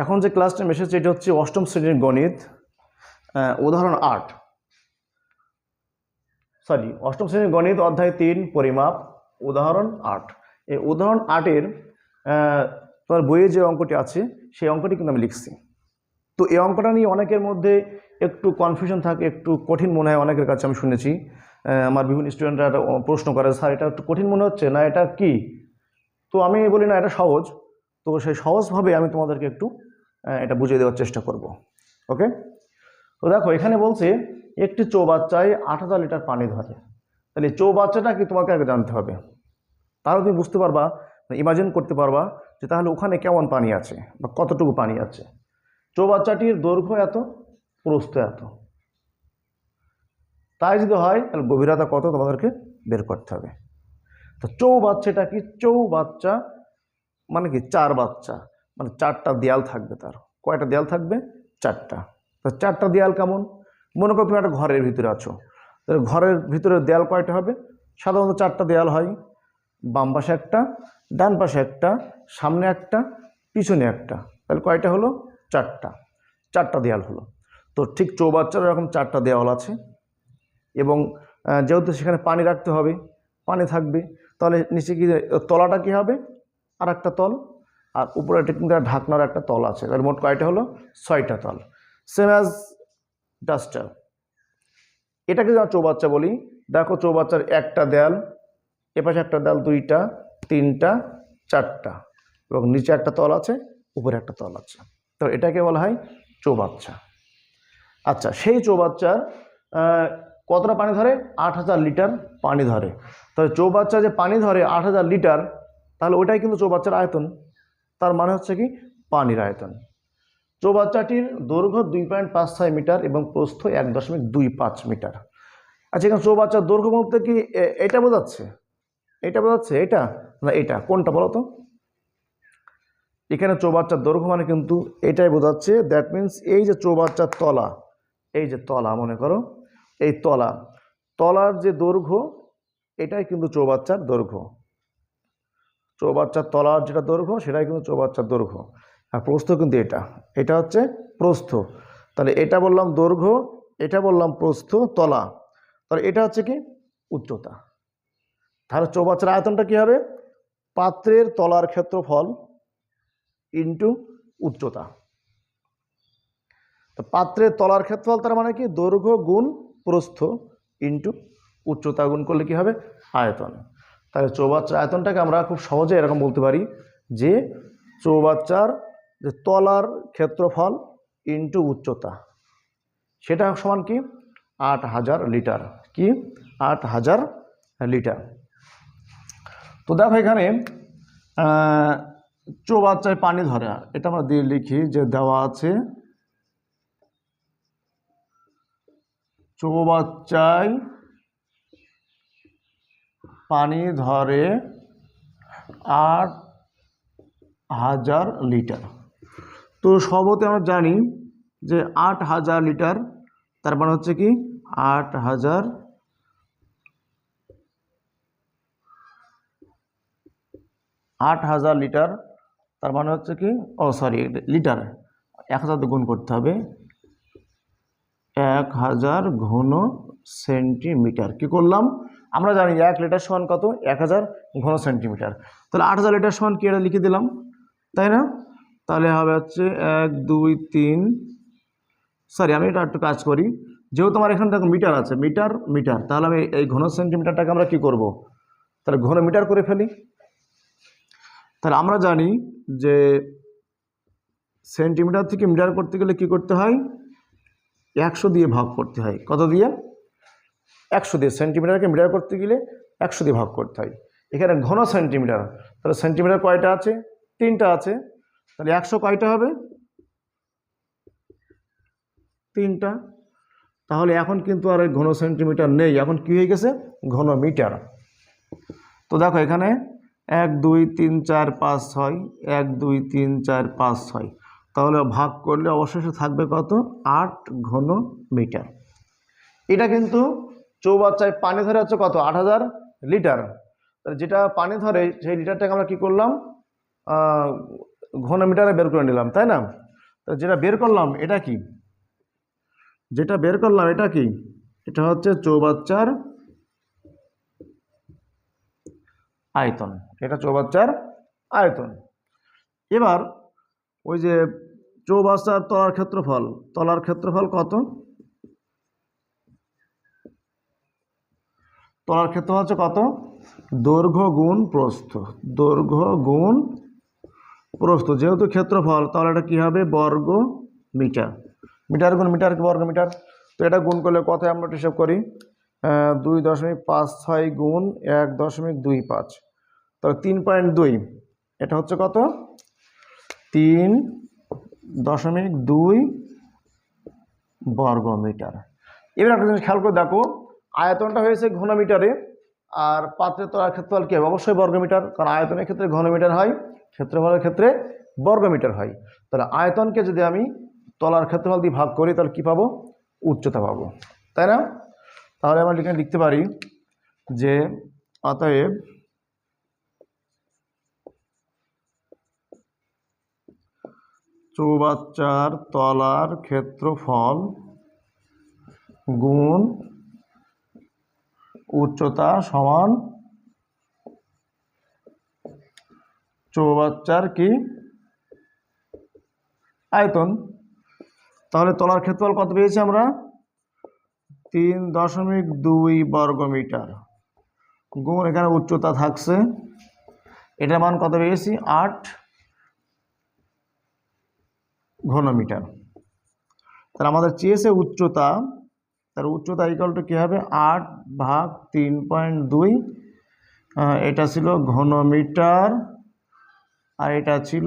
এখন যে ক্লাস ক্লাসটা এসেছে, এটা হচ্ছে অষ্টম শ্রেণির গণিত উদাহরণ আট। সরি অষ্টম শ্রেণির গণিত, অধ্যায় তিন, পরিমাপ, উদাহরণ আট। এই উদাহরণ আটের তোমার বইয়ে যে অঙ্কটি আছে, সেই অঙ্কটি কিন্তু আমি লিখছি। তো এই অঙ্কটা নিয়ে অনেকের মধ্যে একটু কনফিউশন থাকে, একটু কঠিন মনে হয়, অনেকের কাছে আমি শুনেছি। আমার বিভিন্ন স্টুডেন্টরা প্রশ্ন করে, স্যার, এটা একটু কঠিন মনে হচ্ছে না, এটা কি? তো আমি বলি, না, এটা সহজ। তো সেই সহজভাবে আমি তোমাদেরকে একটু এটা বুঝিয়ে দেওয়ার চেষ্টা করব। ওকে তো দেখো, এখানে বলছে, একটি চৌবাচ্চায় আট হাজার লিটার পানি ধরে। তাহলে চৌবাচ্চাটা কি তোমাকে আগে জানতে হবে? তাহলে তুমি বুঝতে পারবা ইমাজিন করতে পারবা যে তাহলে ওখানে কেমন পানি আছে বা কতটুকু পানি আছে। চৌবাচ্চাটির দৈর্ঘ্য এত, প্রস্থ এত। তাই যদি হয়, তাহলে গভীরতা কত তোমাদেরকে বের করতে হবে। তো চৌবাচ্চাটা কি? চৌবাচ্চা মানে কি চার বাচ্চা মানে চারটা দেয়াল থাকবে তার। কয়টা দেয়াল থাকবে? চারটা। তো চারটা দেয়াল কেমন? মনে করো তুমি একটা ঘরের ভিতরে আছো। ঘরের ভিতরে দেয়াল কয়টা হবে? সাধারণত চারটা দেয়াল হয়। বাম পাশে একটা, ডান পাশে একটা, সামনে একটা, পিছনে একটা। তাহলে কয়টা হলো? চারটা। চারটা দেয়াল হলো। তো ঠিক চৌবাচ্চার এরকম চারটা দেওয়াল আছে। এবং যেহেতু সেখানে পানি রাখতে হবে, পানি থাকবে, তাহলে নিচে কি তলাটা কি হবে? আর একটা তল, আর উপরে একটা কিন্তু ঢাকনার একটা তল আছে। তাহলে মোট কয়টা হলো? ছয়টা তল। সেম অ্যাজ ডাস্টার এটাকে যদি চৌবাচ্চা বলি, দেখো চৌবাচ্চার একটা দেয়াল, এপাশে একটা দেয়াল, দুইটা, তিনটা, চারটা, এবং নিচে একটা তল আছে, উপরে একটা তল আছে। তো এটাকে বলা হয় চৌবাচ্চা। আচ্ছা সেই চৌবাচ্চার কতটা পানি ধরে? আট হাজার লিটার পানি ধরে। তাহলে চৌবাচ্চা যে পানি ধরে আট হাজার লিটার তাহলে ওটাই কিন্তু চৌবাচ্চার আয়তন। তার মানে হচ্ছে কি? পানির আয়তন। চৌবাচ্চাটির দৈর্ঘ্য দুই পয়েন্ট পাঁচ ছয় মিটার এবং প্রস্থ এক দশমিক দুই পাঁচ মিটার। আচ্ছা এখানে চৌবাচ্চার দৈর্ঘ্য বলতে কি? এটা বোঝাচ্ছে। এটা বোঝাচ্ছে এটা? না, এটা। কোনটা বলো তো? এখানে চৌবাচ্চার দৈর্ঘ্য মানে কিন্তু এটাই বোঝাচ্ছে। দ্যাট মিন্স এই যে চৌবাচ্চার তলা, এই যে তলা মনে করো, এই তলা। তলার যে দৈর্ঘ্য, এটাই কিন্তু চৌবাচ্চার দৈর্ঘ্য। চৌবাচ্চার তলার যেটা দৈর্ঘ্য, সেটাই কিন্তু চৌবাচ্চার দৈর্ঘ্য। আর প্রস্থ কিন্তু এটা। এটা হচ্ছে প্রস্থ। তাহলে এটা বললাম দৈর্ঘ্য, এটা বললাম প্রস্থ তলা। তাহলে এটা হচ্ছে কি? উচ্চতা। তাহলে চৌবাচ্চার আয়তনটা কী হবে? পাত্রের তলার ক্ষেত্রফল ইন্টু উচ্চতা। তো পাত্রের তলার ক্ষেত্রফল তার মানে কি? দৈর্ঘ্য গুণ প্রস্থ ইন্টু উচ্চতা গুণ করলে কি হবে? আয়তন। তাহলে চৌবাচ্চার আয়তনটাকে আমরা খুব সহজে এরকম বলতে পারি যে চৌবাচ্চার যে তলার ক্ষেত্রফল ইন্টু উচ্চতা, সেটা সমান কি? আট হাজার লিটার। কি? আট হাজার লিটার। তো দেখো এখানে চৌবাচ্চায় পানি ধরে, এটা আমরা দিয়ে লিখি যে দেওয়া আছে, চৌবাচ্চায় পানি ধরে আট হাজার লিটার। তো সবতে আমরা জানি যে আট হাজার লিটার, তার মানে হচ্ছে কি আট হাজার আট হাজার লিটার, তার মানে হচ্ছে কি, ও সরি, লিটার। এক হাজার গুণ করতে হবে। এক হাজার ঘন সেন্টিমিটার। কি করলাম? আমরা জানি এক লিটার সমান কত? এক হাজার ঘন সেন্টিমিটার। তাহলে আট হাজার লিটার সমান কি এটা লিখে দিলাম? তাই না? তাহলে হবে হচ্ছে এক, দুই, তিন। সরি আমি এটা একটু কাজ করি। যেহেতু আমার এখানে দেখো মিটার আছে, মিটার মিটার। তাহলে আমি এই ঘন সেন্টিমিটারটাকে আমরা কি করব? তাহলে ঘন মিটার করে ফেলি। তাহলে আমরা জানি যে সেন্টিমিটার থেকে মিটার করতে গেলে কি করতে হয়? একশো দিয়ে ভাগ করতে হয়। কত দিয়ে? একশো দিয়ে সেন্টিমিটারকে মিটার করতে গেলে একশো দিয়ে ভাগ করতে হয়। এখানে ঘন সেন্টিমিটার, তাহলে সেন্টিমিটার কয়টা আছে? তিনটা আছে। তাহলে একশো কয়টা হবে? তিনটা। তাহলে এখন কিন্তু আর ঘন সেন্টিমিটার নেই। এখন কি হয়ে গেছে? ঘন মিটার। তো দেখো এখানে এক, দুই, তিন, চার, পাঁচ, ছয়, এক, দুই, তিন, চার, পাঁচ, ছয়। তাহলে ভাগ করলে অবশেষে থাকবে কত? আট ঘন মিটার। এটা কিন্তু চৌবাচ্চায় পানি ধরে হচ্ছে কত? আট হাজার লিটার। তাহলে যেটা পানি ধরে সেই লিটারটাকে আমরা কি করলাম? আহ, ঘন মিটারে বের করে নিলাম তাই না? তো যেটা বের করলাম এটা কি? যেটা বের করলাম এটা কি? এটা হচ্ছে চৌবাচ্চার আয়তন। এটা চৌবাচ্চার আয়তন। এবার ওই যে চৌবাচ্চার তলার ক্ষেত্রফল তলার ক্ষেত্রফল কত? তলার ক্ষেত্রফল হচ্ছে কত? দৈর্ঘ্য গুণ প্রস্থ। দৈর্ঘ্য গুণ প্রস্থ। যেহেতু ক্ষেত্রফল, তাহলে এটা কী হবে? বর্গ মিটার। মিটার গুণ মিটার বর্গ মিটার? তো এটা গুণ করলে কত আমরা হিসাব করি। দুই দশমিক পাঁচ ছয় গুণ এক দশমিক দুই পাঁচ। তাহলে তিন পয়েন্ট দুই। এটা হচ্ছে কত? তিন দশমিক দুই বর্গ মিটার। এবার একটা জিনিস খেয়াল করে দেখো আয়তনটা হয়েছে ঘনমিটারে, আর পাত্রের তলার ক্ষেত্রফল কি হবে? অবশ্যই বর্গমিটার, কারণ আয়তনের ক্ষেত্রে ঘনমিটার হয়, ক্ষেত্রফলের ক্ষেত্রে বর্গমিটার হয়। তাহলে আয়তনকে যদি আমি তলার ক্ষেত্রফল দিয়ে ভাগ করি, তাহলে কী পাবো? উচ্চতা পাবো। তাই না? তাহলে আমরা এখানে লিখতে পারি যে, অতএব চৌবাচ্চার তলার ক্ষেত্রফল গুণ উচ্চতা সমান চৌবাচ্চার কি? আয়তন। তাহলে তলার ক্ষেত্রফল কত পেয়েছি আমরা? তিন দশমিক দুই বর্গ মিটার। গুণ, এখানে উচ্চতা থাকছে। এটার মান কত পেয়েছি? আট ঘনমিটার। তাহলে আমাদের চেয়েছে উচ্চতা তার উচ্চতা ইকাল টু কী হবে? আট ভাগ তিন পয়েন্ট দুই এটা ছিল ঘনমিটার, আর এটা ছিল